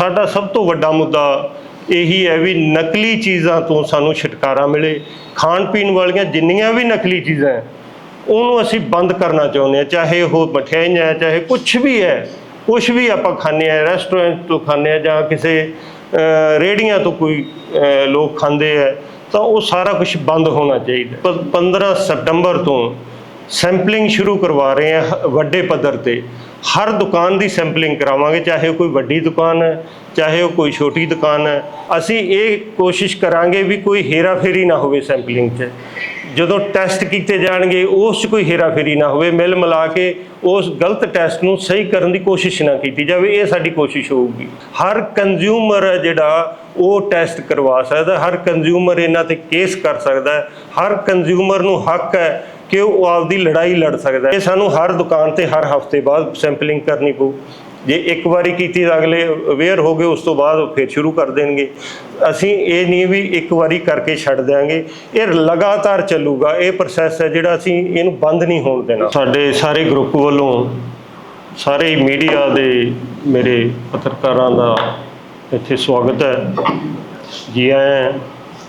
ਸਾਡਾ ਸਭ ਤੋਂ ਵੱਡਾ ਮੁੱਦਾ ਇਹੀ ਹੈ ਵੀ ਨਕਲੀ ਚੀਜ਼ਾਂ ਤੋਂ ਸਾਨੂੰ ਛੁਟਕਾਰਾ ਮਿਲੇ। ਖਾਣ ਪੀਣ ਵਾਲੀਆਂ ਜਿੰਨੀਆਂ ਵੀ ਨਕਲੀ ਚੀਜ਼ਾਂ ਹੈ ਉਹਨੂੰ ਅਸੀਂ ਬੰਦ ਕਰਨਾ ਚਾਹੁੰਦੇ ਹਾਂ। ਚਾਹੇ ਉਹ ਮਠਿਆਈਆਂ ਚਾਹੇ ਕੁਝ ਵੀ ਹੈ ਕੁਝ ਵੀ ਆਪਾਂ ਖਾਂਦੇ ਆ ਰੈਸਟੋਰੈਂਟ ਤੋਂ ਖਾਂਦੇ ਆ ਜਾਂ ਕਿਸੇ ਅਹ, ਰੇਹੜੀਆਂ ਤੋਂ ਕੋਈ ਲੋਕ ਖਾਂਦੇ ਆ ਤਾਂ ਉਹ ਸਾਰਾ ਕੁਝ ਬੰਦ ਹੋਣਾ ਚਾਹੀਦਾ। ਪ- 15 ਸਤੰਬਰ ਤੋਂ ਸੈਂਪਲਿੰਗ ਸ਼ੁਰੂ ਕਰਵਾ ਰਹੇ ਆ ਵੱਡੇ ਪੱਧਰ ਤੇ। ਹਰ ਦੁਕਾਨ ਦੀ ਸੈਂਪਲਿੰਗ ਕਰਾਵਾਂਗੇ, ਚਾਹੇ ਉਹ ਕੋਈ ਵੱਡੀ ਦੁਕਾਨ ਹੈ, ਚਾਹੇ ਉਹ ਕੋਈ ਛੋਟੀ ਦੁਕਾਨ ਹੈ, ਅਸੀਂ ਇਹ ਕੋਸ਼ਿਸ਼ ਕਰਾਂਗੇ ਵੀ ਕੋਈ ਹੇਰਾਫੇਰੀ ਨਾ ਹੋਵੇ ਸੈਂਪਲਿੰਗ 'ਚ। ਜਦੋਂ ਟੈਸਟ ਕੀਤੇ ਜਾਣਗੇ, ਉਸ 'ਚ ਕੋਈ ਹੇਰਾਫੇਰੀ ਨਾ ਹੋਵੇ, ਮਿਲ ਮਿਲਾ ਕੇ ਉਸ ਗਲਤ ਟੈਸਟ ਨੂੰ ਸਹੀ ਕਰਨ ਦੀ ਕੋਸ਼ਿਸ਼ ਨਾ ਕੀਤੀ ਜਾਵੇ, ਇਹ ਸਾਡੀ ਕੋਸ਼ਿਸ਼ ਹੋਊਗੀ। ਹਰ ਕੰਜ਼ਿਊਮਰ ਹੈ ਜਿਹੜਾ, ਉਹ ਟੈਸਟ ਕਰਵਾ ਸਕਦਾ, ਹਰ ਕੰਜ਼ਿਊਮਰ ਇਹਨਾਂ ਤੇ ਕੇਸ ਕਰ ਸਕਦਾ ਹਰ ਕੰਜ਼ਿਊਮਰ ਨੂੰ ਹੱਕ ਹੈ ਕਿ ਉਹ ਆਪਦੀ ਲੜਾਈ ਲੜ ਸਕਦਾ ਹੈ। ਇਹ ਸਾਨੂੰ ਹਰ ਦੁਕਾਨ ਤੇ, ਹਰ ਹਫ਼ਤੇ ਬਾਅਦ ਸੈਂਪਲਿੰਗ ਕਰਨੀ ਪਊ। ਜੇ ਇੱਕ ਵਾਰੀ ਕੀਤੀ ਤਾਂ ਅਗਲੇ ਅਵੇਅਰ ਹੋ ਗਏ, ਉਸ ਤੋਂ ਬਾਅਦ ਫਿਰ ਸ਼ੁਰੂ ਕਰ ਦੇਣਗੇ। ਅਸੀਂ ਇਹ ਨਹੀਂ ਵੀ ਇੱਕ ਵਾਰੀ ਕਰਕੇ ਛੱਡ ਦਿਆਂਗੇ। ਇਹ ਲਗਾਤਾਰ ਚੱਲੂਗਾ। ਇਹ ਪ੍ਰੋਸੈਸ ਹੈ ਜਿਹੜਾ ਅਸੀਂ ਇਹਨੂੰ ਬੰਦ ਨਹੀਂ ਹੋਣ ਦੇਣਾ। ਸਾਡੇ ਸਾਰੇ ਗਰੁੱਪ ਵੱਲੋਂ, ਸਾਰੇ ਮੀਡੀਆ ਦੇ ਮੇਰੇ ਪੱਤਰਕਾਰਾਂ ਦਾ ਇੱਥੇ ਸਵਾਗਤ ਹੈ। ਜੀ ਆਇਆਂ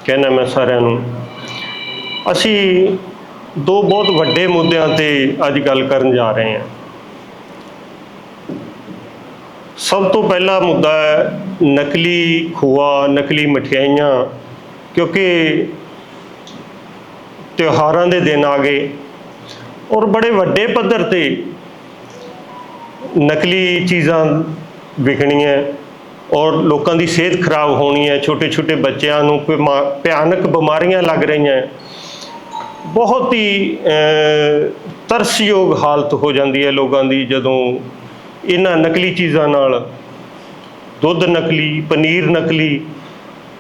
ਕਹਿੰਦਾ ਮੈਂ ਸਾਰਿਆਂ ਨੂੰ। ਅਸੀਂ ਦੋ ਬਹੁਤ ਵੱਡੇ ਮੁੱਦਿਆਂ ਤੇ ਅੱਜ ਗੱਲ ਕਰਨ ਜਾ ਰਹੇ ਹਾਂ। ਸਭ ਤੋਂ ਪਹਿਲਾ ਮੁੱਦਾ ਹੈ ਨਕਲੀ ਖੋਆ, ਨਕਲੀ ਮਠਿਆਈਆਂ, ਕਿਉਂਕਿ ਤਿਉਹਾਰਾਂ ਦੇ ਦਿਨ ਆ ਗਏ ਔਰ ਬੜੇ ਵੱਡੇ ਪੱਧਰ ਤੇ ਨਕਲੀ ਚੀਜ਼ਾਂ ਵਿਕਣੀਆਂ ਔਰ ਲੋਕਾਂ ਦੀ ਸਿਹਤ ਖਰਾਬ ਹੋਣੀ ਹੈ। ਛੋਟੇ ਛੋਟੇ ਬੱਚਿਆਂ ਨੂੰ ਭਿਆਨਕ ਬਿਮਾਰੀਆਂ ਲੱਗ ਰਹੀਆਂ। ਬਹੁਤ ਹੀ ਤਰਸਯੋਗ ਹਾਲਤ ਹੋ ਜਾਂਦੀ ਹੈ ਲੋਕਾਂ ਦੀ ਜਦੋਂ ਇਹਨਾਂ ਨਕਲੀ ਚੀਜ਼ਾਂ ਨਾਲ ਦੁੱਧ ਨਕਲੀ, ਪਨੀਰ ਨਕਲੀ,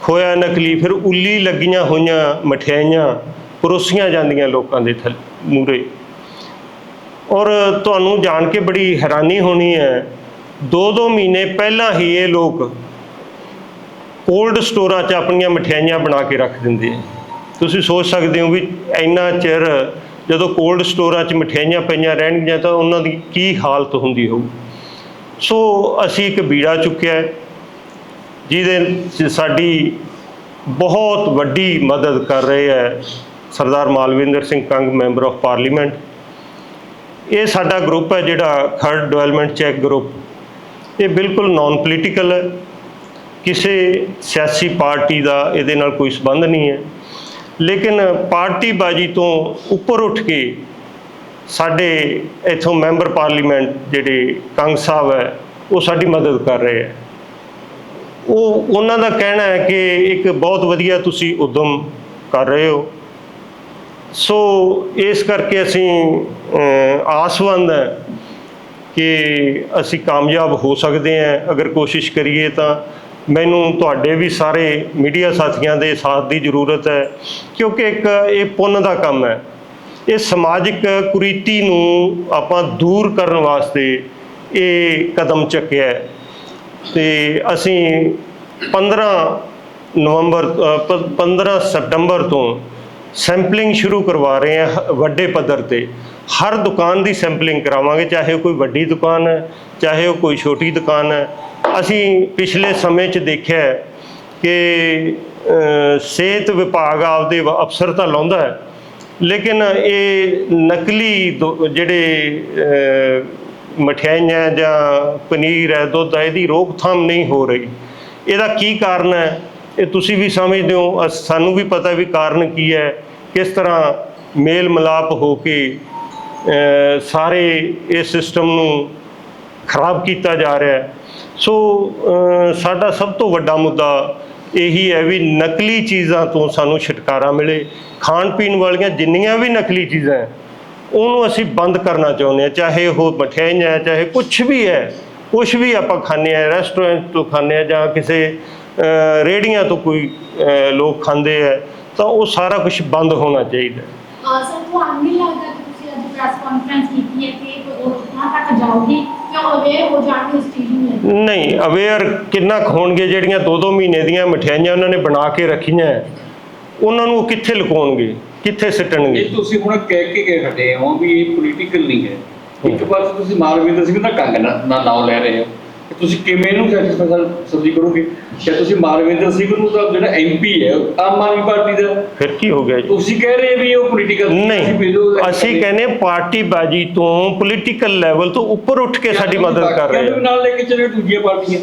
ਖੋਇਆ ਨਕਲੀ, ਫਿਰ ਉੱਲੀ ਲੱਗੀਆਂ ਹੋਈਆਂ ਮਠਿਆਈਆਂ ਪਰੋਸੀਆਂ ਜਾਂਦੀਆਂ ਲੋਕਾਂ ਦੇ ਥੱਲੇ ਮੂਰੇ ਔਰ ਤੁਹਾਨੂੰ ਜਾਣ ਕੇ ਬੜੀ ਹੈਰਾਨੀ ਹੋਣੀ ਹੈ ਦੋ ਦੋ ਮਹੀਨੇ ਪਹਿਲਾਂ ਹੀ ਇਹ ਲੋਕ ਕੋਲਡ ਸਟੋਰਾਂ 'ਚ ਆਪਣੀਆਂ ਮਠਿਆਈਆਂ ਬਣਾ ਕੇ ਰੱਖ ਦਿੰਦੇ ਆ। ਤੁਸੀਂ ਸੋਚ ਸਕਦੇ ਹੋ ਵੀ ਇੰਨਾ ਚਿਰ ਜਦੋਂ ਕੋਲਡ ਸਟੋਰਾਂ 'ਚ ਮਠਿਆਈਆਂ ਪਈਆਂ ਰਹਿਣਗੀਆਂ ਤਾਂ ਉਹਨਾਂ ਦੀ ਕੀ ਹਾਲਤ ਹੁੰਦੀ ਹੋਊ। ਸੋ ਅਸੀਂ ਇੱਕ ਬੀੜਾ ਚੁੱਕਿਆ ਜਿਹਦੇ ਸਾਡੀ ਬਹੁਤ ਵੱਡੀ ਮਦਦ ਕਰ ਰਹੇ ਹੈ Sardar Malvinder Singh Kang, member of parliament. ਇਹ ਸਾਡਾ ਗਰੁੱਪ ਹੈ ਜਿਹੜਾ ਖਰੜ ਡਿਵੈਲਪਮੈਂਟ ਚੈੱਕ ਗਰੁੱਪ ਇਹ ਬਿਲਕੁਲ ਨਾਨ ਪੋਲੀਟੀਕਲ ਹੈ। ਕਿਸੇ ਸਿਆਸੀ ਪਾਰਟੀ ਦਾ ਇਹਦੇ ਨਾਲ ਕੋਈ ਸਬੰਧ ਨਹੀਂ ਹੈ। ਲੇਕਿਨ ਪਾਰਟੀਬਾਜੀ ਤੋਂ ਉੱਪਰ ਉੱਠ ਕੇ ਸਾਡੇ ਇਥੋਂ ਮੈਂਬਰ ਪਾਰਲੀਮੈਂਟ ਜਿਹੜੇ ਕੰਗ ਸਾਹਿਬ ਹੈ, ਉਹ ਸਾਡੀ ਮਦਦ ਕਰ ਰਹੇ ਹੈ। ਉਹ, ਉਹਨਾਂ ਦਾ ਕਹਿਣਾ ਹੈ ਕਿ ਇੱਕ ਬਹੁਤ ਵਧੀਆ ਤੁਸੀਂ ਉਦਮ ਕਰ ਰਹੇ ਹੋ। ਸੋ ਇਸ ਕਰਕੇ ਅਸੀਂ ਆਸਵੰਦ ਹੈ ਕਿ ਅਸੀਂ ਕਾਮਯਾਬ ਹੋ ਸਕਦੇ ਹਾਂ। ਅਗਰ ਕੋਸ਼ਿਸ਼ ਕਰੀਏ ਤਾਂ ਮੈਨੂੰ ਤੁਹਾਡੇ ਵੀ ਸਾਰੇ ਮੀਡੀਆ ਸਾਥੀਆਂ ਦੇ ਸਾਥ ਦੀ ਜ਼ਰੂਰਤ ਹੈ ਕਿਉਂਕਿ ਇੱਕ ਇਹ ਪੁੰਨ ਦਾ ਕੰਮ ਹੈ। ਇਹ ਸਮਾਜਿਕ ਕੁਰੀਤੀ ਨੂੰ ਆਪਾਂ ਦੂਰ ਕਰਨ ਵਾਸਤੇ ਇਹ ਕਦਮ ਚੱਕਿਆ ਹੈ। ਤੇ ਅਸੀਂ 15 ਨਵੰਬਰ ਅ, ਪ- 15 ਸਤੰਬਰ ਤੋਂ ਸੈਂਪਲਿੰਗ ਸ਼ੁਰੂ ਕਰਵਾ ਰਹੇ ਹਾਂ ਹ- ਵੱਡੇ ਪੱਧਰ ਤੇ। ਹਰ ਦੁਕਾਨ ਦੀ ਸੈਂਪਲਿੰਗ ਕਰਾਵਾਂਗੇ ਚਾਹੇ ਉਹ ਕੋਈ ਵੱਡੀ ਦੁਕਾਨ ਹੈ ਚਾਹੇ ਉਹ ਕੋਈ ਛੋਟੀ ਦੁਕਾਨ ਹੈ। ਅਸੀਂ ਪਿਛਲੇ ਸਮੇਂ 'ਚ ਦੇਖਿਆ ਕਿ ਸਿਹਤ ਵਿਭਾਗ ਆਪਦੇ ਅਫਸਰ ਤਾਂ ਲਾਉਂਦਾ ਹੈ, ਲੇਕਿਨ ਇਹ ਨਕਲੀ ਦੁ- ਜਿਹੜੇ ਮਠਿਆਈਆਂ ਜਾਂ ਪਨੀਰ ਹੈ, ਦੁੱਧ ਹੈ, ਇਹਦੀ ਰੋਕਥਾਮ ਨਹੀਂ ਹੋ ਰਹੀ। ਇਹਦਾ ਕੀ ਕਾਰਨ ਹੈ? ਇਹ ਤੁਸੀਂ ਵੀ ਸਮਝਦੇ ਹੋ, ਅਸ- ਸਾਨੂੰ ਵੀ ਪਤਾ ਵੀ ਕਾਰਨ ਕੀ ਹੈ, ਕਿਸ ਤਰ੍ਹਾਂ ਮੇਲ ਮਿਲਾਪ ਹੋ ਕੇ ਸਾਰੇ ਇਸ ਸਿਸਟਮ ਨੂੰ ਖਰਾਬ ਕੀਤਾ ਜਾ ਰਿਹਾ ਹੈ। ਸੋ ਸਾਡਾ ਸਭ ਤੋਂ ਵੱਡਾ ਮੁੱਦਾ ਇਹੀ ਹੈ ਵੀ ਨਕਲੀ ਚੀਜ਼ਾਂ ਤੋਂ ਸਾਨੂੰ ਛੁਟਕਾਰਾ ਮਿਲੇ। ਖਾਣ ਪੀਣ ਵਾਲੀਆਂ ਜਿੰਨੀਆਂ ਵੀ ਨਕਲੀ ਚੀਜ਼ਾਂ ਹੈ ਉਹਨੂੰ ਅਸੀਂ ਬੰਦ ਕਰਨਾ ਚਾਹੁੰਦੇ ਹਾਂ ਚਾਹੇ ਉਹ ਮਠਿਆਈਆਂ ਹੈ ਚਾਹੇ ਕੁਝ ਵੀ ਹੈ ਕੁਝ ਵੀ ਆਪਾਂ ਖਾਂਦੇ ਆ ਰੈਸਟੋਰੈਂਟ ਤੋਂ ਖਾਂਦੇ ਆ ਜਾਂ ਕਿਸੇ ਅ, ਰੇਹੜੀਆਂ ਤੋਂ ਕੋਈ ਲੋਕ ਖਾਂਦੇ ਆ ਤਾਂ ਉਹ ਸਾਰਾ ਕੁਝ ਬੰਦ ਹੋਣਾ ਚਾਹੀਦਾ ਸਰ ਤੁਹਾਨੂੰ ਨਹੀਂ ਲੱਗਦਾ ਕਿ ਤੁਸੀਂ ਅੱਜ ਪ੍ਰੈਸ ਕਾਨਫਰੰਸ ਕੀਤੀ ਹੈ ਕਿ ਉਹ ਲੋਕਾਂ ਤੱਕ ਜਾਓਗੀ ਕਿ ਉਹ ਅਵੇਅਰ ਹੋ ਜਾਣਗੇ ਇਸ ਚੀਜ਼ ਨੂੰ ਲੈ ਕੇ? ਨਹੀਂ ਅਵੇਅਰ ਕਿੰਨਾ ਕੁ ਹੋਣਗੇ ਜਿਹੜੀਆਂ ਦੋ ਦੋ ਮਹੀਨੇ ਦੀਆਂ ਮਠਿਆਈਆਂ ਉਹਨਾਂ ਨੇ ਬਣਾ ਕੇ ਰੱਖੀਆਂ ਉਹਨਾਂ ਨੂੰ ਉਹ ਕਿੱਥੇ ਲੁਕਾਉਣਗੇ ਕਿੱਥੇ ਸਿੱਟਣਗੇ? ਇਹ ਤੁਸੀਂ ਹੁਣ ਕਹਿ ਕੇ ਗਏ ਹਟੇ ਹੋ ਵੀ ਇਹ ਪੋਲੀਟੀਕਲ ਨਹੀਂ ਹੈ। ਇੱਕ ਪਾਸੇ ਤੁਸੀਂ ਮਾਲਵਿੰਦਰ ਸਿੰਘ ਦਾ ਕੰਗ ਨਾ ਨਾ ਨਾਮ ਲੈ ਰਹੇ ਹੋ। ਕਿ ਤੁਸੀਂ ਕਿਵੇਂ ਇਹਨੂੰ ਸੈਟੀਸਫਾਈ ਸਬਜ਼ੀ ਕਰੋਗੇ? ਕਿ ਤੁਸੀਂ ਮਾਰਵਿੰਦਰ ਸਿੰਘ ਨੂੰ ਤਾਂ ਜਿਹੜਾ ਐਮਪੀ ਹੈ ਆਮ ਆਦਮੀ ਪਾਰਟੀ ਦਾ। ਫਿਰ ਕੀ ਹੋ ਗਿਆ ਜੀ? ਤੁਸੀਂ ਕਹਿ ਰਹੇ ਵੀ ਉਹ ਪੋਲੀਟੀਕਲ ਨਹੀਂ ਅਸੀਂ ਕਹਿੰਦੇ ਹਾਂ ਪਾਰਟੀ ਬਾਜੀ ਤੋਂ ਪੋਲੀਟੀਕਲ ਲੈਵਲ ਤੋਂ ਉੱਪਰ ਉੱਠ ਕੇ ਸਾਡੀ ਮਦਦ ਕਰ ਰਹੇ ਆ ਨਾਲ ਲੈ ਕੇ ਚੱਲੇ ਦੂਜੀਆਂ ਪਾਰਟੀਆਂ?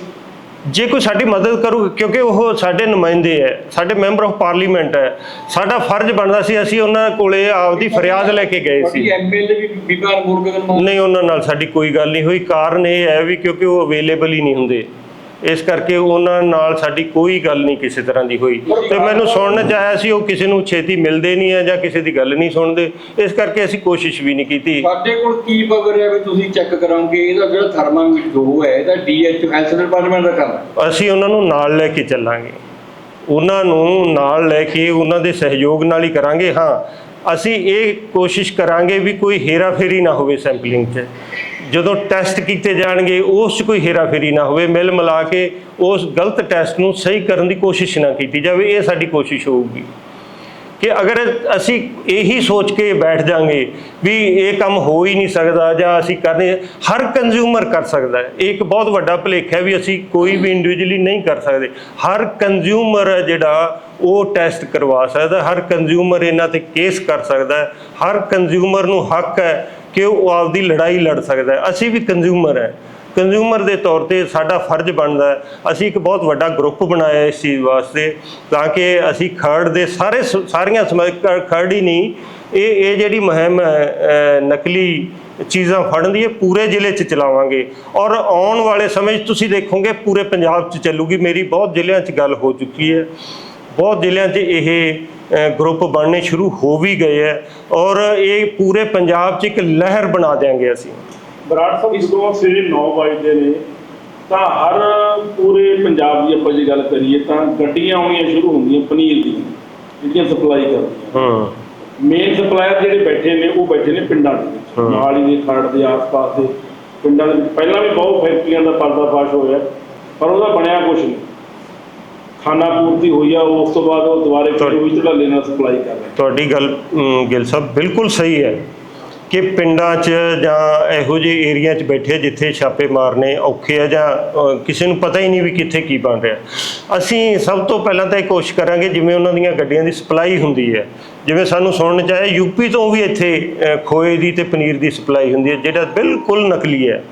ਜੇ ਕੋਈ ਸਾਡੀ ਮਦਦ ਕਰੂ ਕਿਉਂਕਿ ਉਹ ਸਾਡੇ ਨੁਮਾਇੰਦੇ ਹੈ ਸਾਡੇ ਮੈਂਬਰ ਆਫ ਪਾਰਲੀਮੈਂਟ ਹੈ ਸਾਡਾ ਫਰਜ਼ ਬਣਦਾ ਸੀ ਅਸੀਂ ਉਹਨਾਂ ਕੋਲੇ ਆਪਦੀ ਫਰਿਆਦ ਲੈ ਕੇ ਗਏ ਸੀ। ਐਮਐਲਏ ਵੀ ਮੁਰਗਨ ਨਹੀਂ ਉਹਨਾਂ ਨਾਲ ਸਾਡੀ ਕੋਈ ਗੱਲ ਨਹੀਂ ਹੋਈ। ਕਾਰਨ ਇਹ ਹੈ ਵੀ ਕਿਉਂਕਿ ਉਹ ਅਵੇਲੇਬਲ ਹੀ ਨਹੀਂ ਹੁੰਦੇ। ਇਸ ਕਰਕੇ ਉਹਨਾਂ ਨਾਲ ਸਾਡੀ ਕੋਈ ਗੱਲ ਨਹੀਂ ਕਿਸੇ ਤਰ੍ਹਾਂ ਦੀ ਹੋਈ। ਤੇ ਮੈਨੂੰ ਸੁਣਨ ਚ ਆਇਆ ਸੀ ਉਹ ਕਿਸੇ ਨੂੰ ਛੇਤੀ ਮਿਲਦੇ ਨਹੀਂ ਹੈ ਜਾਂ ਕਿਸੇ ਦੀ ਗੱਲ ਨਹੀਂ ਸੁਣਦੇ। ਇਸ ਕਰਕੇ ਅਸੀਂ ਕੋਸ਼ਿਸ਼ ਵੀ ਨਹੀਂ ਕੀਤੀ। ਸਾਡੇ ਕੋਲ ਕੀ ਖਬਰ ਹੈ ਵੀ ਤੁਸੀਂ ਚੈੱਕ ਕਰਾਂਗੇ? ਇਹਦਾ ਜਿਹੜਾ ਥਰਮਾਮੀਟਰ ਦੋ ਹੈ ਇਹਦਾ ਡੀਐਚ ਹੈਲਥ ਡਿਪਾਰਟਮੈਂਟ ਦਾ ਕੰਮ ਅਸੀਂ ਉਹਨਾਂ ਨੂੰ ਨਾਲ ਲੈ ਕੇ ਚੱਲਾਂਗੇ। ਉਹਨਾਂ ਨੂੰ ਨਾਲ ਲੈ ਕੇ ਉਹਨਾਂ ਦੇ ਸਹਿਯੋਗ ਨਾਲ ਹੀ ਕਰਾਂਗੇ। ਹਾਂ ਅਸੀਂ ਇਹ ਕੋਸ਼ਿਸ਼ ਕਰਾਂਗੇ ਵੀ ਕੋਈ ਹੇਰਾਫੇਰੀ ਨਾ ਹੋਵੇ ਸੈਂਪਲਿੰਗ 'ਚ। ਜਦੋਂ ਟੈਸਟ ਕੀਤੇ ਜਾਣਗੇ, ਉਸ 'ਚ ਕੋਈ ਹੇਰਾਫੇਰੀ ਨਾ ਹੋਵੇ, ਮਿਲ ਮਿਲਾ ਕੇ ਉਸ ਗਲਤ ਟੈਸਟ ਨੂੰ ਸਹੀ ਕਰਨ ਦੀ ਕੋਸ਼ਿਸ਼ ਨਾ ਕੀਤੀ ਜਾਵੇ, ਇਹ ਸਾਡੀ ਕੋਸ਼ਿਸ਼ ਹੋਊਗੀ। ਕਿ ਅਗਰ ਅਸੀਂ ਇਹੀ ਸੋਚ ਕੇ ਬੈਠ ਜਾਾਂਗੇ ਵੀ ਇਹ ਕੰਮ ਹੋ ਹੀ ਨਹੀਂ ਸਕਦਾ ਜਾਂ ਅਸੀਂ ਕਰਨੇ ਹਰ ਕੰਜ਼ਿਊਮਰ ਕਰ ਸਕਦਾ ਹੈ। ਇਹ ਇੱਕ ਬਹੁਤ ਵੱਡਾ ਭੁਲੇਖਾ ਹੈ ਵੀ ਅਸੀਂ ਕੋਈ ਵੀ ਇੰਡੀਵਿਜੂਅਲੀ ਨਹੀਂ ਕਰ ਸਕਦੇ। ਹਰ ਕੰਜ਼ਿਊਮਰ ਹੈ ਜਿਹੜਾ, ਉਹ ਟੈਸਟ ਕਰਵਾ ਸਕਦਾ ਹਰ ਕੰਜ਼ਿਊਮਰ ਇਹਨਾਂ ਤੇ ਕੇਸ ਕਰ ਸਕਦਾ ਹੈ, ਹਰ ਕੰਜ਼ਿਊਮਰ ਨੂੰ ਹੱਕ ਹੈ ਕਿ ਉਹ ਆਪਦੀ ਲੜਾਈ ਲੜ ਸਕਦਾ ਹੈ। ਅਸੀਂ ਵੀ ਕੰਜ਼ਿਊਮਰ ਹੈ। ਕੰਜ਼ਿਊਮਰ ਦੇ ਤੌਰ ਤੇ ਸਾਡਾ ਫਰਜ਼ ਬਣਦਾ ਹੈ। ਅਸੀਂ ਇੱਕ ਬਹੁਤ ਵੱਡਾ ਗਰੁੱਪ ਬਣਾਇਆ ਇਸ ਚੀਜ਼ ਵਾਸਤੇ, ਤਾਂ ਕਿ ਅਸੀਂ ਖਰੜ ਦੇ ਸਾਰੇ ਸ- ਸਾਰੀਆਂ ਸਮਾ- ਖਰੜ ਹੀ ਨਹੀਂ, ਇਹ ਇਹ ਜਿਹੜੀ ਮੁਹਿੰਮ ਹੈ ਨਕਲੀ ਚੀਜ਼ਾਂ ਫੜਨ ਦੀ, ਇਹ ਪੂਰੇ ਜ਼ਿਲ੍ਹੇ 'ਚ ਚਲਾਵਾਂਗੇ। ਔਰ ਆਉਣ ਵਾਲੇ ਸਮੇਂ 'ਚ ਤੁਸੀਂ ਦੇਖੋਗੇ, ਪੂਰੇ ਪੰਜਾਬ 'ਚ ਚੱਲੂਗੀ। ਮੇਰੀ ਬਹੁਤ ਜ਼ਿਲ੍ਹਿਆਂ 'ਚ ਗੱਲ ਹੋ ਚੁੱਕੀ ਹੈ। ਬਹੁਤ ਜ਼ਿਲ੍ਹਿਆਂ 'ਚ ਇਹ ਗਰੁੱਪ ਬਣਨੇ ਸ਼ੁਰੂ ਹੋ ਵੀ ਗਏ ਹੈ ਔਰ ਇਹ ਪੂਰੇ ਪੰਜਾਬ 'ਚ ਇੱਕ ਲਹਿਰ ਬਣਾ ਦਿਆਂਗੇ ਅਸੀਂ। ਬਰਾੜ ਸਾਹਿਬ ਜਦੋਂ ਸਵੇਰੇ 9 ਵਜੇ ਨੇ ਤਾਂ ਹਰ ਪੂਰੇ ਪੰਜਾਬ ਦੀ ਆਪਾਂ ਜੇ ਗੱਲ ਕਰੀਏ ਤਾਂ ਗੱਡੀਆਂ ਆਉਣੀਆਂ ਸ਼ੁਰੂ ਹੁੰਦੀਆਂ ਪਨੀਰ ਦੀਆਂ ਜਿਹੜੀਆਂ ਸਪਲਾਈ ਕਰਦੀਆਂ। ਹੂੰ। ਮੇਨ ਸਪਲਾਇਰ ਜਿਹੜੇ ਬੈਠੇ ਨੇ ਉਹ ਬੈਠੇ ਨੇ ਪਿੰਡਾਂ ਦੇ ਵਿੱਚ ਹਾਂ। ਮੋਹਾਲੀ ਦੇ ਖਰੜ ਦੇ ਆਸ-ਪਾਸ ਦੇ। ਪਿੰਡਾਂ ਦੇ ਵਿੱਚ ਪਹਿਲਾਂ ਵੀ ਬਹੁਤ ਫੈਕਟਰੀਆਂ ਦਾ ਪਰਦਾਫਾਸ਼ ਹੋਇਆ ਪਰ ਉਹਦਾ ਬਣਿਆ ਕੁਝ ਨਹੀਂ। ਖਾਣਾ ਪੂਰਤੀ ਹੋਈ ਆ ਉਸ ਤੋਂ ਬਾਅਦ ਉਹ ਦੁਬਾਰੇ ਫਿਰ ਉਹੀ ਝੜਾਲੇ ਨਾਲ ਸਪਲਾਈ ਕਰ ਰਹੇ ਤੁਹਾਡੀ ਗੱਲ ਗਿੱਲ ਸਾਹਿਬ ਬਿਲਕੁਲ ਸਹੀ ਹੈ ਕਿ ਪਿੰਡਾਂ 'ਚ ਜਾਂ ਇਹੋ ਜਿਹੇ ਏਰੀਆ 'ਚ ਬੈਠੇ ਜਿੱਥੇ ਛਾਪੇ ਮਾਰਨੇ ਔਖੇ ਆ ਜਾਂ ਕਿਸੇ ਨੂੰ ਪਤਾ ਹੀ ਨਹੀਂ ਵੀ ਕਿੱਥੇ ਕੀ ਬਣ ਰਿਹਾ। ਅਸੀਂ ਸਭ ਤੋਂ ਪਹਿਲਾਂ ਤਾਂ ਇਹ ਕੋਸ਼ਿਸ਼ ਕਰਾਂਗੇ ਜਿਵੇਂ ਉਹਨਾਂ ਦੀਆਂ ਗੱਡੀਆਂ ਦੀ ਸਪਲਾਈ ਹੁੰਦੀ ਹੈ ਜਿਵੇਂ ਸਾਨੂੰ ਸੁਣਨ 'ਚ ਆਇਆ ਯੂਪੀ ਤੋਂ ਵੀ ਇੱਥੇ ਖੋਏ ਦੀ ਤੇ ਪਨੀਰ ਦੀ ਸਪਲਾਈ ਹੁੰਦੀ ਹੈ ਜਿਹੜਾ ਬਿਲਕੁਲ ਨਕਲੀ ਹੈ।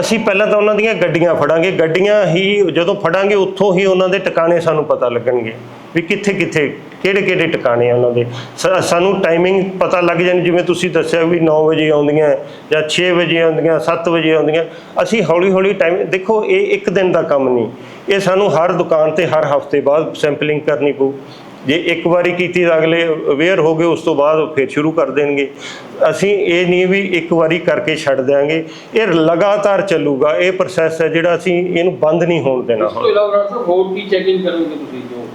ਅਸੀਂ ਪਹਿਲਾਂ ਤਾਂ ਉਹਨਾਂ ਦੀਆਂ ਗੱਡੀਆਂ ਫੜਾਂਗੇ। ਗੱਡੀਆਂ ਹੀ ਜਦੋਂ ਫੜਾਂਗੇ, ਉੱਥੋਂ ਹੀ ਉਹਨਾਂ ਦੇ ਟਿਕਾਣੇ ਸਾਨੂੰ ਪਤਾ ਲੱਗਣਗੇ ਵੀ ਕਿੱਥੇ ਕਿੱਥੇ, ਕਿਹੜੇ ਕਿਹੜੇ ਟਿਕਾਣੇ ਆ ਉਹਨਾਂ ਦੇ। ਸ- ਸਾਨੂੰ ਟਾਈਮਿੰਗ ਪਤਾ ਲੱਗ ਜਾਣੀ, ਜਿਵੇਂ ਤੁਸੀਂ ਦੱਸਿਆ ਵੀ 9 ਵਜੇ ਆਉਂਦੀਆਂ, ਜਾਂ 6 ਵਜੇ ਆਉਂਦੀਆਂ 7 ਵਜੇ ਆਉਂਦੀਆਂ। ਅਸੀਂ ਹੌਲੀ ਹੌਲੀ ਟਾਈਮ ਦੇਖੋ, ਇਹ ਇੱਕ ਦਿਨ ਦਾ ਕੰਮ ਨਹੀਂ। ਇਹ ਸਾਨੂੰ ਹਰ ਦੁਕਾਨ ਤੇ, ਹਰ ਹਫ਼ਤੇ ਬਾਅਦ ਸੈਂਪਲਿੰਗ ਕਰਨੀ ਪਊ। ਜੇ ਇੱਕ ਵਾਰੀ ਕੀਤੀ ਤਾਂ ਅਗਲੇ ਅਵੇਅਰ ਹੋ ਗਏ ਉਸ ਤੋਂ ਬਾਅਦ ਫਿਰ ਸ਼ੁਰੂ ਕਰ ਦੇਣਗੇ। ਅਸੀਂ ਇਹ ਨਹੀਂ ਵੀ ਇੱਕ ਵਾਰੀ ਕਰਕੇ ਛੱਡ ਦਿਆਂਗੇ। ਇਹ ਲਗਾਤਾਰ ਚੱਲੂਗਾ ਇਹ ਪ੍ਰੋਸੈਸ ਹੈ ਜਿਹੜਾ ਅਸੀਂ ਇਹਨੂੰ ਬੰਦ ਨਹੀਂ ਹੋਣ ਦੇਣਾ। ਇਸ ਤੋਂ ਇਲਾਵਾ ਸਾਹਿਬ ਹੋਰ ਕੀ ਚੈਕਿੰਗ ਕਰੋਗੇ ਤੁਸੀਂ ਜੋ?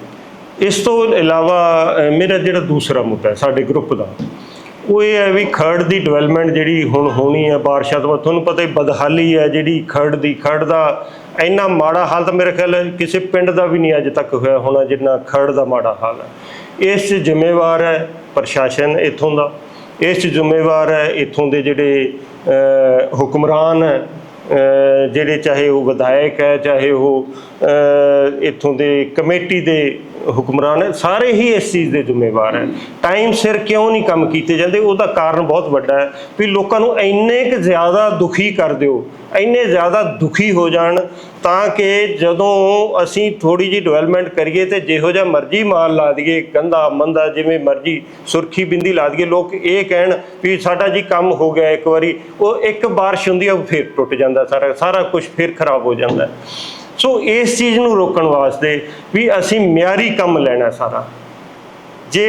ਇਸ ਤੋਂ ਇਲਾਵਾ ਮੇਰਾ ਜਿਹੜਾ ਦੂਸਰਾ ਮੁੱਦਾ ਹੈ ਸਾਡੇ ਗਰੁੱਪ ਦਾ ਉਹ ਇਹ ਹੈ ਵੀ ਖਰੜ ਦੀ ਡਿਵੈਲਪਮੈਂਟ ਜਿਹੜੀ ਹੁਣ ਹੋਣੀ ਹੈ ਬਾਰਿਸ਼ਾਂ ਤੋਂ ਬਾਅਦ, ਤੁਹਾਨੂੰ ਪਤਾ ਹੀ ਬਦਹਾਲੀ ਹੈ ਜਿਹੜੀ ਖਰੜ ਦੀ, ਖਰੜ ਦਾ ਇੰਨਾ ਮਾੜਾ ਹਾਲ ਤਾਂ ਮੇਰੇ ਖਿਆਲ ਕਿਸੇ ਪਿੰਡ ਦਾ ਵੀ ਨਹੀਂ ਅੱਜ ਤੱਕ ਹੋਇਆ ਹੋਣਾ ਜਿੰਨਾ ਖਰੜ ਦਾ ਮਾੜਾ ਹਾਲ ਹੈ। ਇਸ 'ਚ ਜ਼ਿੰਮੇਵਾਰ ਹੈ ਪ੍ਰਸ਼ਾਸਨ ਇੱਥੋਂ ਦਾ, ਇਸ 'ਚ ਜ਼ਿੰਮੇਵਾਰ ਹੈ ਇੱਥੋਂ ਦੇ ਜਿਹੜੇ ਹੁਕਮਰਾਨ ਹੈ ਜਿਹੜੇ ਚਾਹੇ ਉਹ ਵਿਧਾਇਕ ਹੈ, ਚਾਹੇ ਉਹ ਇੱਥੋਂ ਦੇ ਕਮੇਟੀ ਦੇ ਹੁਕਮਰਾਨ ਹੈ, ਸਾਰੇ ਹੀ ਇਸ ਚੀਜ਼ ਦੇ ਜ਼ਿੰਮੇਵਾਰ ਹੈ। ਟਾਈਮ ਸਿਰ ਕਿਉਂ ਨਹੀਂ ਕੰਮ ਕੀਤੇ ਜਾਂਦੇ? ਉਹਦਾ ਕਾਰਨ ਬਹੁਤ ਵੱਡਾ ਹੈ ਵੀ ਲੋਕਾਂ ਨੂੰ ਇੰਨੇ ਕੁ ਜ਼ਿਆਦਾ ਦੁਖੀ ਕਰ ਦਿਓ, ਇੰਨੇ ਜ਼ਿਆਦਾ ਦੁਖੀ ਹੋ ਜਾਣ ਤਾਂ ਕਿ ਜਦੋਂ ਅਸੀਂ ਥੋੜੀ ਜੀ ਡਿਵੈਲਪਮੈਂਟ ਕਰੀਏ ਤੇ ਜਿਹੋ ਜਿਹਾ ਮਰਜ਼ੀ ਮਾਲ ਲਾ ਦਈਏ, ਗੰਦਾ, ਮੰਦਾ, ਜਿਵੇਂ ਮਰਜ਼ੀ ਸੁਰਖੀ ਬਿੰਦੀ ਲਾ ਦਈਏ, ਲੋਕ ਇਹ ਕਹਿਣ ਵੀ ਸਾਡਾ ਜੀ ਕੰਮ ਹੋ ਗਿਆ ਇੱਕ ਵਾਰੀ, ਉਹ ਇੱਕ ਬਾਰਿਸ਼ ਹੁੰਦੀ ਆ ਫਿਰ ਟੁੱਟ ਜਾਂਦਾ ਸਾਰਾ ਸਾਰਾ ਕੁਝ ਫਿਰ ਖਰਾਬ ਹੋ ਜਾਂਦਾ। ਸੋ ਇਸ ਚੀਜ਼ ਨੂੰ ਰੋਕਣ ਵਾਸਤੇ ਵੀ ਅਸੀਂ ਮਿਆਰੀ ਕੰਮ ਲੈਣਾ ਸਾਰਾ। ਜੇ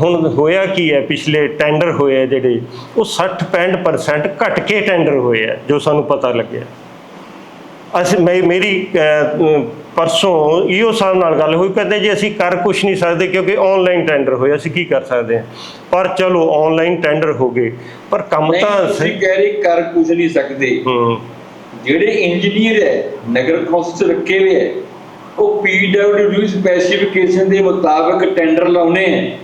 ਹੁਣ ਹੋਇਆ ਕੀ ਹੈ ਪਿਛਲੇ ਟੈਂਡਰ ਹੋਏ ਜਿਹੜੇ ਉਹ 60 65% ਘਟ ਕੇ ਟੈਂਡਰ ਹੋਏ ਆ ਜੋ ਸਾਨੂੰ ਪਤਾ ਲੱਗਿਆ। ਅਸੀਂ ਮੈਂ ਮੇਰੀ ਪਰਸੋਂ ਈਓ ਸਾਹਿਬ ਨਾਲ ਗੱਲ ਹੋਈ ਕਹਿੰਦੇ ਜੀ ਅਸੀਂ ਕਰ ਕੁਝ ਨਹੀਂ ਸਕਦੇ ਕਿਉਂਕਿ ਆਨਲਾਈਨ ਟੈਂਡਰ ਹੋਇਆ ਅਸੀਂ ਕੀ ਕਰ ਸਕਦੇ ਹਾਂ? ਪਰ ਚਲੋ ਆਨਲਾਈਨ ਟੈਂਡਰ ਹੋ ਗਏ। ਪਰ ਕੰਮ ਤਾਂ ਸਹੀ ਕਹਿ ਰਹੇ ਕਰ ਕੁਝ ਨਹੀਂ ਸਕਦੇ। ਹੂੰ। ਜਿਹੜੇ ਇੰਜੀਨੀਅਰ ਹੈ ਨਗਰ ਕੌਂਸਲ ਚ ਰੱਖੇ ਹੋਏ ਹੈ ਉਹ ਪੀਡਬਲਯੂ ਸਪੈਸੀਫਿਕੇਸ਼ਨ ਦੇ ਮੁਤਾਬਕ ਟੈਂਡਰ ਲਾਉਣੇ ਹੈ।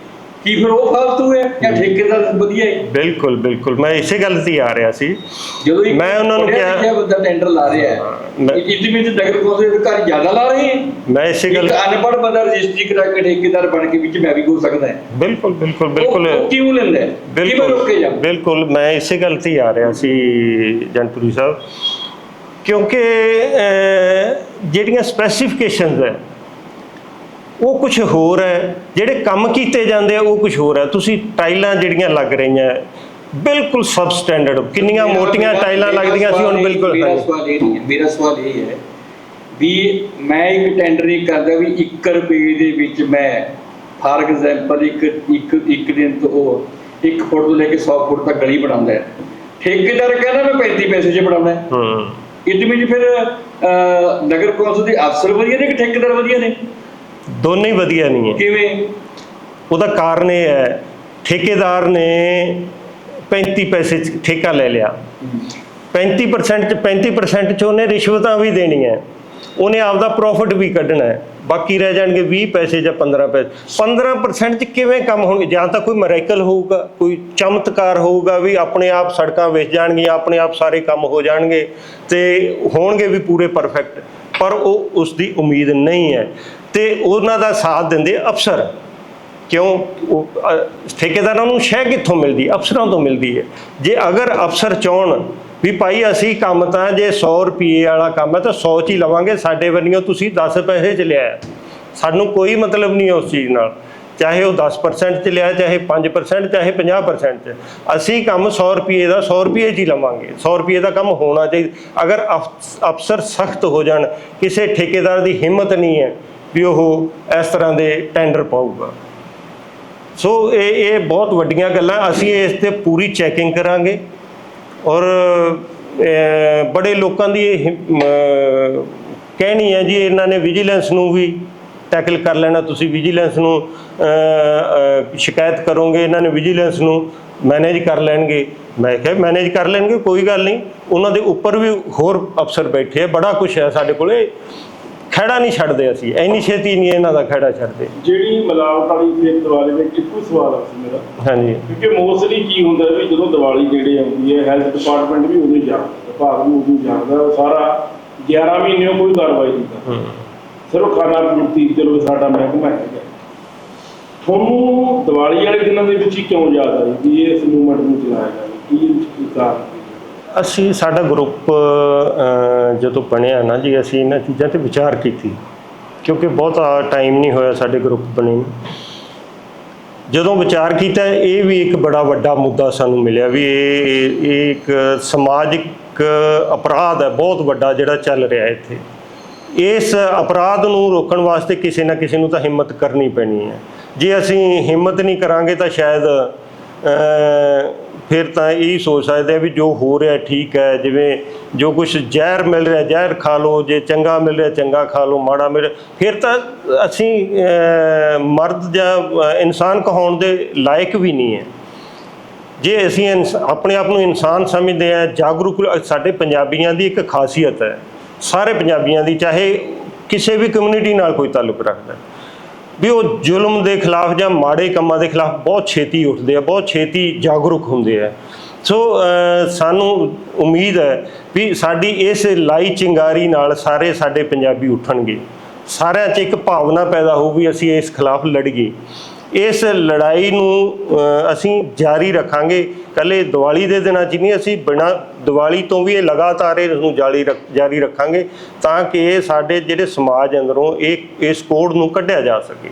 ਕੀ ਫਿਰ ਉਹ ਫਾਲਤੂ ਹੈ ਜਾਂ ਠੇਕੇਦਾਰ ਵਧੀਆ ਹੈ? ਬਿਲਕੁਲ ਬਿਲਕੁਲ। ਮੈਂ ਇਸੇ ਗੱਲ ਤੇ ਆ ਰਿਹਾ ਸੀ। ਜਦੋਂ ਮੈਂ ਉਹਨਾਂ ਨੂੰ ਕਿਹਾ- ਲਿਖਿਆ ਬੰਦਾ ਟੈਂਡਰ ਲਾ ਰਿਹਾ ਹੈ ਇਹਦੇ ਵਿੱਚ ਨਗਰ ਕੌਂਸਲ ਦੇ ਅਧਿਕਾਰੀ ਜ਼ਿਆਦਾ ਲਾ ਰਹੇ ਹੈ? ਮੈਂ ਇਸੇ ਗੱਲ ਇੱਕ ਅਨਪੜ੍ਹ ਬੰਦਾ ਰਜਿਸਟਰੀ ਕਰਾ ਕੇ ਠੇਕੇਦਾਰ ਬਣ ਕੇ ਵਿੱਚ ਮੈਂ ਵੀ ਹੋ ਸਕਦਾ ਹੈ। ਬਿਲਕੁਲ ਬਿਲਕੁਲ ਬਿਲਕੁਲ। ਕਿਉਂ ਲੈਂਦਾ ਹੈ? ਕਿਵੇਂ ਰੋਕੇ ਜਾ ਬਿਲਕੁਲ। ਮੈਂ ਇਸੇ ਗੱਲ ਤੇ ਆ ਰਿਹਾ ਸੀ ਜਨਪੁਰੀ ਸਾਹਿਬ। ਕਿਉਂਕਿ ਜਿਹੜੀਆਂ ਸਪੈਸੀਫਿਕੇਸ਼ਨਸ ਹੈ ਉਹ ਕੁਝ ਹੋਰ ਹੈ। ਜਿਹੜੇ ਕੰਮ ਕੀਤੇ ਜਾਂਦੇ ਆ ਉਹ ਕੁਝ ਹੋਰ ਹੈ। ਤੁਸੀਂ ਟਾਈਲਾਂ ਜਿਹੜੀਆਂ ਲੱਗ ਰਹੀਆਂ ਬਿਲਕੁਲ ਸਬ ਸਟੈਂਡਰਡ ਕਿੰਨੀਆਂ ਮੋਟੀਆਂ ਟਾਈਲਾਂ ਲੱਗਦੀਆਂ ਸੀ ਹੁਣ ਬਿਲਕੁਲ ਮੇਰਾ। ਸਵਾਲ ਇਹ ਨਹੀਂ ਹੈ ਮੇਰਾ ਸਵਾਲ ਇਹ ਹੈ ਵੀ ਮੈਂ ਇੱਕ ਟੈਂਡਰ ਨਹੀਂ ਕਰਦਾ ਵੀ 1 ਰੁਪਏ ਦੇ ਵਿੱਚ ਮੈਂ ਫਾਰ ਐਗਜ਼ਾਮਪਲ ਇੱਕ ਇੱਕ ਇੱਕ ਦਿਨ ਤੋਂ ਉਹ 1 ਫੁੱਟ ਤੋਂ ਲੈ ਕੇ 100 ਫੁੱਟ ਤੱਕ ਗਲੀ ਬਣਾਉਂਦਾ ਹੈ। ਠੇਕੇਦਾਰ ਕਹਿੰਦਾ ਮੈਂ 35 ਪੈਸੇ 'ਚ ਬਣਾਉਣਾ ਹੈ। ਹੂੰ। ਇਹਦੇ ਵਿੱਚ ਫਿਰ ਨਗਰ ਕੌਂਸਲ ਦੇ ਅਫਸਰ ਵਧੀਆ ਨੇ ਕਿ ਠੇਕੇਦਾਰ ਵਧੀਆ ਨੇ? ਦੋਨੇ ਹੀ ਵਧੀਆ ਨਹੀਂ ਹੈ ਕਿਵੇਂ? ਉਹਦਾ ਕਾਰਨ ਇਹ ਹੈ ਠੇਕੇਦਾਰ ਨੇ 35 ਪੈਸੇ 'ਚ ਠੇਕਾ ਲੈ ਲਿਆ। 35% ਚ 35% ਚ ਉਹਨੇ ਰਿਸ਼ਵਤਾਂ ਵੀ ਦੇਣੀਆਂ। ਉਹਨੇ ਆਪਦਾ ਪ੍ਰੋਫਿਟ ਵੀ ਕੱਢਣਾ ਹੈ। ਬਾਕੀ ਰਹਿ ਜਾਣਗੇ 20 ਪੈਸੇ ਜਾਂ 15 ਪੈਸੇ। 15% ਚ ਕਿਵੇਂ ਕੰਮ ਹੋਣਗੇ? ਜਾਂ ਤਾਂ ਕੋਈ ਮੈਰੇਕਲ ਹੋਊਗਾ, ਕੋਈ ਚਮਤਕਾਰ ਹੋਊਗਾ ਵੀ ਆਪਣੇ ਆਪ ਸੜਕਾਂ ਵੇਚ ਜਾਣਗੀਆਂ ਆਪਣੇ ਆਪ ਸਾਰੇ ਕੰਮ ਹੋ ਜਾਣਗੇ ਤੇ ਹੋਣਗੇ ਵੀ ਪੂਰੇ ਪਰਫੈਕਟ ਪਰ ਉਹ ਉਸ ਦੀ ਉਮੀਦ ਨਹੀਂ ਹੈ। ਤੇ ਉਹਨਾਂ ਦਾ ਸਾਥ ਦਿੰਦੇ ਅਫਸਰ। ਕਿਉਂ? ਠੇਕੇਦਾਰਾਂ ਨੂੰ ਸ਼ਹਿ ਕਿੱਥੋਂ ਮਿਲਦੀ? ਅਫਸਰਾਂ ਤੋਂ ਮਿਲਦੀ ਹੈ। ਜੇ ਅਗਰ ਅਫਸਰ ਚਾਹਣ ਵੀ ਭਾਈ ਅਸੀਂ ਕੰਮ ਤਾਂ ਜੇ 100 ਰੁਪਏ ਵਾਲਾ ਕੰਮ ਹੈ ਤਾਂ 100 ਚ ਹੀ ਲਵਾਂਗੇ, ਸਾਡੇ ਵੱਲੋਂ ਤੁਸੀਂ 10 ਪੈਸੇ ਚ ਲਿਆ ਸਾਨੂੰ ਕੋਈ ਮਤਲਬ ਨਹੀਂ ਉਸ ਚੀਜ਼ ਨਾਲ। ਚਾਹੇ ਉਹ 10% ਚ ਲਿਆ, ਚਾਹੇ 5% ਚਾਹੇ 50% ਚ। ਅਸੀਂ ਕੰਮ 100 ਰੁਪਏ ਦਾ 100 ਰੁਪਏ ਚ ਹੀ ਲਵਾਂਗੇ। 100 ਰੁਪਏ ਦਾ ਕੰਮ ਹੋਣਾ ਚਾਹੀਦਾ ਅਗਰ ਅਫ- ਅਫਸਰ ਸਖਤ ਹੋ ਜਾਣ, ਕਿਸੇ ਠੇਕੇਦਾਰ ਦੀ ਹਿੰਮਤ ਨਹੀਂ ਹੈ ਵੀ ਉਹ ਇਸ ਤਰ੍ਹਾਂ ਦੇ ਟੈਂਡਰ ਪਾਊਗਾ। ਸੋ ਇਹ ਇਹ ਬਹੁਤ ਵੱਡੀਆਂ ਗੱਲਾਂ। ਅਸੀਂ ਇਸ ਤੇ ਪੂਰੀ ਚੈਕਿੰਗ ਕਰਾਂਗੇ। ਔਰ ਬੜੇ ਲੋਕਾਂ ਦੀ ਇਹ ਕਹਿਣੀ ਹੈ ਜੀ, ਇਹਨਾਂ ਨੇ ਵਿਜੀਲੈਂਸ ਨੂੰ ਵੀ ਟੈਕਲ ਕਰ ਲੈਣਾ। ਤੁਸੀਂ ਵਿਜੀਲੈਂਸ ਨੂੰ ਸ਼ਿਕਾਇਤ ਕਰੋਗੇ, ਇਹਨਾਂ ਨੇ ਵਿਜੀਲੈਂਸ ਨੂੰ ਮੈਨੇਜ ਕਰ ਲੈਣਗੇ। ਮੈਂ ਕਿਹਾ ਮੈਨੇਜ ਕਰ ਲੈਣਗੇ, ਕੋਈ ਗੱਲ ਨਹੀਂ। ਉਹਨਾਂ ਦੇ ਉੱਪਰ ਵੀ ਹੋਰ ਅਫਸਰ ਬੈਠੇ ਆ, ਬੜਾ ਕੁਝ ਹੈ ਸਾਡੇ ਕੋਲੇ। ਖਹਿੜਾ ਨਹੀਂ ਛੱਡਦੇ ਅਸੀਂ ਐਨੀ ਛੇਤੀ ਨਹੀਂ ਇਹਨਾਂ ਦਾ ਖਹਿੜਾ ਛੱਡਦੇ। ਜਿਹੜੀ ਮਿਲਾਵਟ ਵਾਲੀ ਫੇਰ ਦੀਵਾਲੀ ਦੇ ਇੱਕੋ ਹੀ ਸਵਾਲ ਆ ਸੀ ਮੇਰਾ। ਹਾਂਜੀ। ਕਿਉਂਕਿ ਮੋਸਟਲੀ ਕੀ ਹੁੰਦਾ ਵੀ ਜਦੋਂ ਦੀਵਾਲੀ ਜਿਹੜੇ ਆਉਂਦੀ ਹੈ ਹੈਲਥ ਡਿਪਾਰਟਮੈਂਟ ਵੀ ਉਦੋਂ ਹੀ ਜਾਣਦਾ ਵਿਭਾਗ ਵੀ ਉਦੋਂ ਹੀ ਉਹ ਸਾਰਾ 11 ਮਹੀਨੇ ਕੋਈ ਕਾਰਵਾਈ ਨਹੀਂ ਕਰਦਾ। ਹੂੰ। ਸਿਰਫ ਖਾਣਾ ਪੂਰਤੀ ਚਲੋ ਸਾਡਾ ਮਹਿਕਮਾ ਹੈਗਾ ਤੁਹਾਨੂੰ ਦੀਵਾਲੀ ਵਾਲੇ ਦਿਨਾਂ ਦੇ ਵਿੱਚ ਹੀ ਕਿਉਂ ਯਾਦ ਆਈ ਇਸ ਮੂਵਮੈਂਟ ਨੂੰ ਚਲਾਇਆ ਜਾਵੇ? ਕੀ ਕੀ ਕਾਰਨ? ਅਸੀਂ ਸਾਡਾ ਗਰੁੱਪ ਜਦੋਂ ਬਣਿਆ ਨਾ ਜੀ, ਅਸੀਂ ਇਹਨਾਂ ਚੀਜ਼ਾਂ ਤੇ ਵਿਚਾਰ ਕੀਤੀ। ਕਿਉਂਕਿ ਬਹੁਤਾ ਟਾਈਮ ਨਹੀਂ ਹੋਇਆ ਸਾਡੇ ਗਰੁੱਪ ਬਣੇ ਨੂੰ। ਜਦੋਂ ਵਿਚਾਰ ਕੀਤਾ, ਇਹ ਵੀ ਇੱਕ ਬੜਾ ਵੱਡਾ ਮੁੱਦਾ ਸਾਨੂੰ ਮਿਲਿਆ ਵੀ ਇਹ ਇਹ ਇੱਕ ਸਮਾਜਿਕ ਅਪਰਾਧ ਹੈ, ਬਹੁਤ ਵੱਡਾ ਜਿਹੜਾ ਚੱਲ ਰਿਹਾ ਇੱਥੇ। ਇਸ ਅਪਰਾਧ ਨੂੰ ਰੋਕਣ ਵਾਸਤੇ ਕਿਸੇ ਨਾ ਕਿਸੇ ਨੂੰ ਤਾਂ ਹਿੰਮਤ ਕਰਨੀ ਪੈਣੀ ਹੈ। ਜੇ ਅਸੀਂ ਹਿੰਮਤ ਨਹੀਂ ਕਰਾਂਗੇ ਤਾਂ ਸ਼ਾਇਦ ਫਿਰ ਤਾਂ ਇਹ ਸੋਚ ਸਕਦੇ ਆ ਵੀ ਜੋ ਹੋ ਰਿਹਾ ਠੀਕ ਹੈ ਜਿਵੇਂ ਜੋ ਕੁਝ ਜ਼ਹਿਰ ਮਿਲ ਰਿਹਾ ਜ਼ਹਿਰ ਖਾ ਲਓ ਜੇ ਚੰਗਾ ਮਿਲ ਰਿਹਾ ਚੰਗਾ ਖਾ ਲਓ ਮਾੜਾ ਮਿਲ ਰਿਹਾ ਫਿਰ ਤਾਂ ਅਸੀਂ ਮਰਦ ਜਾਂ ਇਨਸਾਨ ਕਹਾਉਣ ਦੇ ਲਾਇਕ ਵੀ ਨਹੀਂ ਹੈ। ਜੇ ਅਸੀਂ ਇਨਸ- ਆਪਣੇ ਆਪ ਨੂੰ ਇਨਸਾਨ ਸਮਝਦੇ ਆ ਜਾਗਰੂਕ ਸਾਡੇ ਪੰਜਾਬੀਆਂ ਦੀ ਇੱਕ ਖਾਸੀਅਤ ਹੈ। ਸਾਰੇ ਪੰਜਾਬੀਆਂ ਦੀ ਚਾਹੇ ਕਿਸੇ ਵੀ ਕਮਿਊਨਿਟੀ ਨਾਲ ਕੋਈ ਤਾਲੁਕ ਰੱਖਦਾ। ਹੈ, ਵੀ ਉਹ ਜ਼ੁਲਮ ਦੇ ਖਿਲਾਫ ਜਾਂ ਮਾੜੇ ਕੰਮਾਂ ਦੇ ਖਿਲਾਫ ਬਹੁਤ ਛੇਤੀ ਉੱਠਦੇ ਆ, ਬਹੁਤ ਛੇਤੀ ਜਾਗਰੂਕ ਹੁੰਦੇ ਆ। ਸੋ ਸਾਨੂੰ ਉਮੀਦ ਹੈ ਵੀ ਸਾਡੀ ਇਸ ਲਾਈ ਚਿੰਗਾਰੀ ਨਾਲ ਸਾਰੇ ਸਾਡੇ ਪੰਜਾਬੀ ਉੱਠਣਗੇ। ਸਾਰਿਆਂ 'ਚ ਇੱਕ ਭਾਵਨਾ ਪੈਦਾ ਹੋਊ ਅਸੀਂ ਇਸ ਖਿਲਾਫ ਲੜੀਏ। ਇਸ ਲੜਾਈ ਨੂੰ ਅਸੀਂ ਜਾਰੀ ਰੱਖਾਂਗੇ। ਕੱਲੇ ਦੀਵਾਲੀ ਦੇ ਦਿਨਾਂ 'ਚ ਨਹੀਂ ਅਸੀਂ ਬਿਨਾਂ ਦੀਵਾਲੀ ਤੋਂ ਵੀ ਇਹ ਲਗਾਤਾਰ ਇਸ ਨੂੰ ਜਾਰੀ ਰੱਖ, ਜਾਰੀ ਰੱਖਾਂਗੇ ਤਾਂ ਕਿ ਇਹ ਸਾਡੇ ਜਿਹੜੇ ਸਮਾਜ ਅੰਦਰੋਂ ਇਹ, ਇਸ ਕੋਡ ਨੂੰ ਕੱਢਿਆ ਜਾ ਸਕੇ।